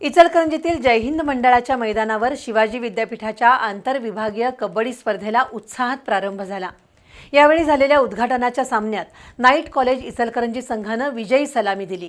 इचलकरंजीतील जय हिंद मंडळाच्या मैदानावर शिवाजी विद्यापीठाच्या आंतरविभागीय कबड्डी स्पर्धेला उत्साहात प्रारंभ झाला. यावेळी झालेल्या उद्घाटनाच्या सामन्यात नाईट कॉलेज इचलकरंजी संघानं विजयी सलामी दिली.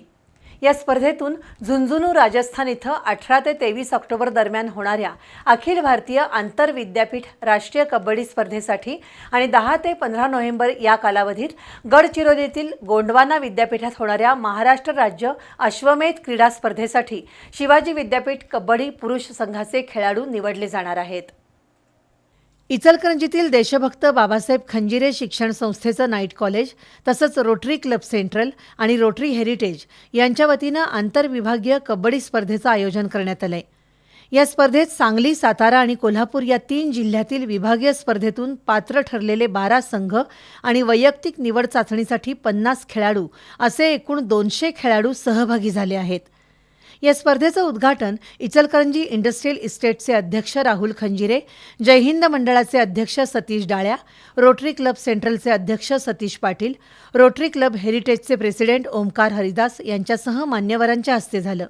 या स्पर्धेतून झुंझुनू राजस्थान इथं अठरा ते तेवीस ऑक्टोबर दरम्यान होणाऱ्या अखिल भारतीय आंतरविद्यापीठ राष्ट्रीय कबड्डी स्पर्धेसाठी आणि दहा ते पंधरा नोव्हेंबर या कालावधीत गडचिरोलीतील गोंडवाना विद्यापीठात होणाऱ्या महाराष्ट्र राज्य अश्वमेध क्रीडा स्पर्धेसाठी शिवाजी विद्यापीठ कबड्डी पुरुष संघाचे खेळाडू निवडले जाणार आहेत. इचलकरंजीतील देशभक्त बाबासाहेब खंजिरे शिक्षण संस्थेचं नाईट कॉलेज तसंच रोटरी क्लब सेंट्रल आणि रोटरी हेरिटेज यांच्या वतीनं आंतरविभागीय कबड्डी स्पर्धेचं आयोजन करण्यात आलंय. या स्पर्धेत सांगली सातारा आणि कोल्हापूर या तीन जिल्ह्यातील विभागीय स्पर्धेतून पात्र ठरलेले बारा संघ आणि वैयक्तिक निवड चाचणीसाठी पन्नास खेळाडू असे एकूण दोनशे खेळाडू सहभागी झाले आहेत. या स्पर्धेचं उद्घाटन इचलकरंजी इंडस्ट्रियल इस्टेटचे अध्यक्ष राहुल खंजिरे जय हिंद मंडळाचे अध्यक्ष सतीश डाळ्या रोटरी क्लब सेंट्रलचे अध्यक्ष सतीश पाटील रोटरी क्लब हेरिटेजचे प्रेसिडेंट ओमकार हरिदास यांच्यासह मान्यवरांच्या हस्ते झालं.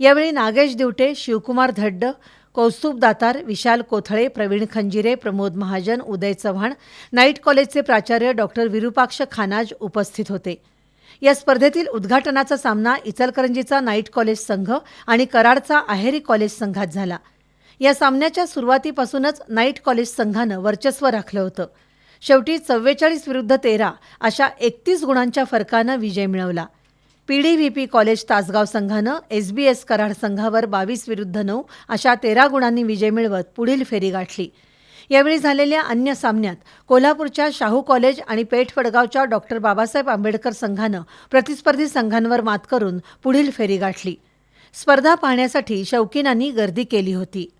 यावेळी नागेश दिवटे शिवकुमार धड्ड कौस्तुभ दातार विशाल कोथळे प्रवीण खंजिरे प्रमोद महाजन उदय चव्हाण नाईट कॉलेजचे प्राचार्य डॉक्टर विरुपाक्ष खानाज उपस्थित होते. या स्पर्धेतील उद्घाटनाचा सामना इचलकरंजीचा नाईट कॉलेज संघ आणि कराडचा आहेरी कॉलेज संघात झाला. या सामन्याच्या सुरुवातीपासूनच नाईट कॉलेज संघानं वर्चस्व राखलं होतं. शेवटी चव्वेचाळीस विरुद्ध तेरा अशा एकतीस गुणांच्या फरकानं विजय मिळवला. पीडीव्हीपी कॉलेज तासगाव संघानं एस बी एस कराड संघावर बावीस विरुद्ध नऊ अशा तेरा गुणांनी विजय मिळवत पुढील फेरी गाठली. यावेळी झालेल्या अन्य सामन्यात कोल्हापूरच्या शाहू कॉलेज आणि पेठ वडगावच्या डॉक्टर बाबासाहेब आंबेडकर संघानं प्रतिस्पर्धी संघांवर मात करून पुढील फेरी गाठली. स्पर्धा पाहण्यासाठी शौकीनांनी गर्दी केली होती.